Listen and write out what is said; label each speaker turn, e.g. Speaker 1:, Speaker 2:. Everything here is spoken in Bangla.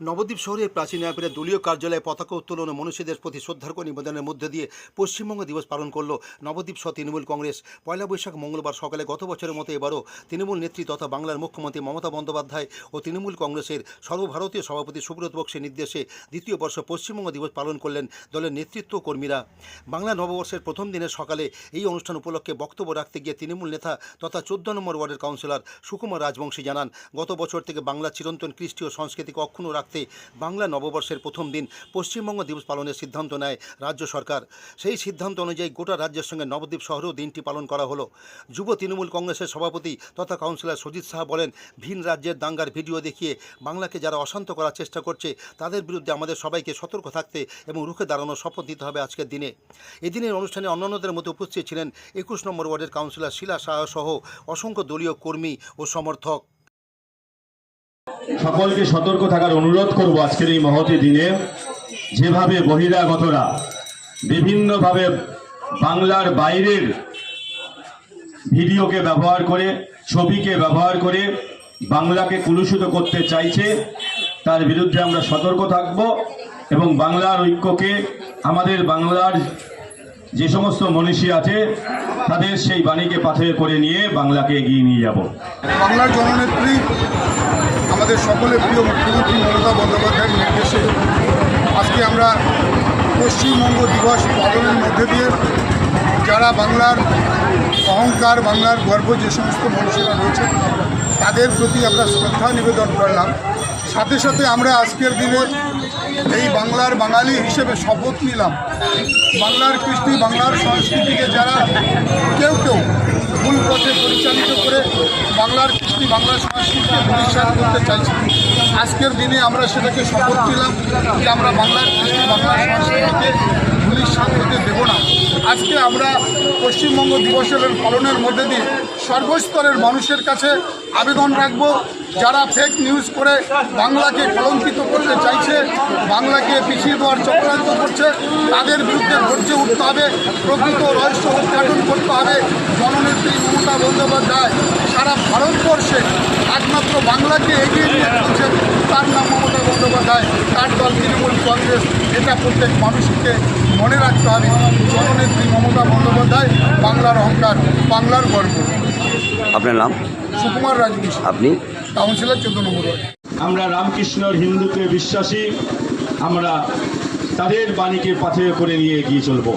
Speaker 1: নবদ্বীপ শহরের প্রাচীন আয়াপের দলীয় কার্যালয়ে পতাকা উত্তোলন ও মনীষীদের প্রতি শ্রদ্ধার্ঘ নিবেদনের মধ্যে দিয়ে পশ্চিমবঙ্গ দিবস পালন করল নবদ্বীপ সহ তৃণমূল কংগ্রেস। পয়লা বৈশাখ মঙ্গলবার সকালে গত বছরের মতো এবারও তৃণমূল নেত্রী তথা বাংলার মুখ্যমন্ত্রী মমতা বন্দ্যোপাধ্যায় ও তৃণমূল কংগ্রেসের সর্বভারতীয় সভাপতি সুব্রত বক্সের নির্দেশে দ্বিতীয় বর্ষ পশ্চিমবঙ্গ দিবস পালন করলেন দলের নেতৃত্ব কর্মীরা। বাংলা নববর্ষের প্রথম দিনের সকালে এই অনুষ্ঠান উপলক্ষে বক্তব্য রাখতে গিয়ে তৃণমূল নেতা তথা চোদ্দ নম্বর ওয়ার্ডের কাউন্সিলর সুকুমার রাজবংশী জানান, গত বছর থেকে বাংলা চিরন্তন কৃষ্টি ও সংস্কৃতিকে অক্ষুণ্ণ রাখতে বাংলা নববর্ষের প্রথম দিন পশ্চিমবঙ্গ দিবস পালনের সিদ্ধান্ত নেয় রাজ্য সরকার। সেই সিদ্ধান্ত অনুযায়ী গোটা রাজ্যের সঙ্গে নবদ্বীপ শহরেও দিনটি পালন করা হলো। যুব তৃণমূল কংগ্রেসের সভাপতি তথা কাউন্সিলর সুজিত শাহ বলেন, ভিন রাজ্যের দাঙ্গার ভিডিও দেখিয়ে বাংলাকে যারা অশান্ত করার চেষ্টা করছে, তাদের বিরুদ্ধে আমাদের সবাইকে সতর্ক থাকতে এবং রুখে দাঁড়ানোর শপথ নিতে হবে আজকের দিনে। এদিনের অনুষ্ঠানে অন্যান্যদের মধ্যে উপস্থিত ছিলেন একুশ নম্বর ওয়ার্ডের কাউন্সিলর শিলা শাহ সহ অসংখ্য দলীয় কর্মী ও সমর্থক।
Speaker 2: সকলকে সতর্ক থাকার অনুরোধ করব আজকের এই মহতি দিনে। যেভাবে বহিরাগতরা বিভিন্নভাবে বাংলার বাইরের ভিডিওকে ব্যবহার করে, ছবিকে ব্যবহার করে বাংলাকে কুলুষিত করতে চাইছে, তার বিরুদ্ধে আমরা সতর্ক থাকব এবং বাংলার ঐক্যকে, আমাদের বাংলার যে সমস্ত মনীষী আছে, তাদের সেই বাণীকে পাথরে করে নিয়ে বাংলাকে এগিয়ে নিয়ে যাব।
Speaker 3: বাংলার জননেত্রী, আমাদের সকলের প্রিয় মুখ্যমন্ত্রী মমতা বন্দ্যোপাধ্যায়ের নির্দেশে আজকে আমরা পশ্চিমবঙ্গ দিবস পালনের মধ্যে দিয়ে যারা বাংলার অহংকার, বাংলার গর্ব যে সমস্ত মানুষেরা রয়েছে তাদের প্রতি আমরা শ্রদ্ধা নিবেদন করলাম। সাথে সাথে আমরা আজকের দিনে এই বাংলার বাঙালি হিসেবে শপথ নিলাম। বাংলার কৃষ্টি, বাংলার সংস্কৃতিকে যারা কেউ কেউ ভুল পথে পরিচালিত করে বাংলার কৃষ্টি, বাংলার সংস্কৃতিকে পরিচালনা করতে চাইছি, আজকের দিনে আমরা সেটাকে শপথ নিলাম যে আমরা বাংলার কৃষ্টি, বাংলার সংস্কৃতিকে পুলিশ হতে দেব না। আজকে আমরা পশ্চিমবঙ্গ দিবসের পালনের মধ্যে দিয়ে সর্বস্তরের মানুষের কাছে আবেদন রাখব যারা ফেক নিউজ করে বাংলাকে কলঙ্কিত করতে চাইছে বাংলাকে পিছিয়ে দেওয়ার চক্রান্ত করছে তাদের বিরুদ্ধে ধৈর্য উঠতে হবে প্রকৃত রহস্য উদ্ঘাটন করতে হবে। জননেত্রী মমতা বন্দ্যোপাধ্যায় সারা ভারতবর্ষে একমাত্র বাংলাকে এগিয়ে নিয়ে চলছেন। তার নাম মমতা বন্দ্যোপাধ্যায় তার দল তৃণমূল কংগ্রেস এটা প্রত্যেক মানুষকে মনে রাখতে হবে। জননেত্রী মমতা বন্দ্যোপাধ্যায় বাংলার অহংকার বাংলার গর্ব।
Speaker 4: আপনার নাম?
Speaker 3: সুকুমার রাজবংশী
Speaker 4: আপনি?
Speaker 3: কাউন্সিলর চোদ্দ নম্বর
Speaker 2: আমরা রামকৃষ্ণর হিন্দুতে বিশ্বাসী, আমরা তাদের বাণীকে পাথে করে নিয়ে এগিয়ে চলবো।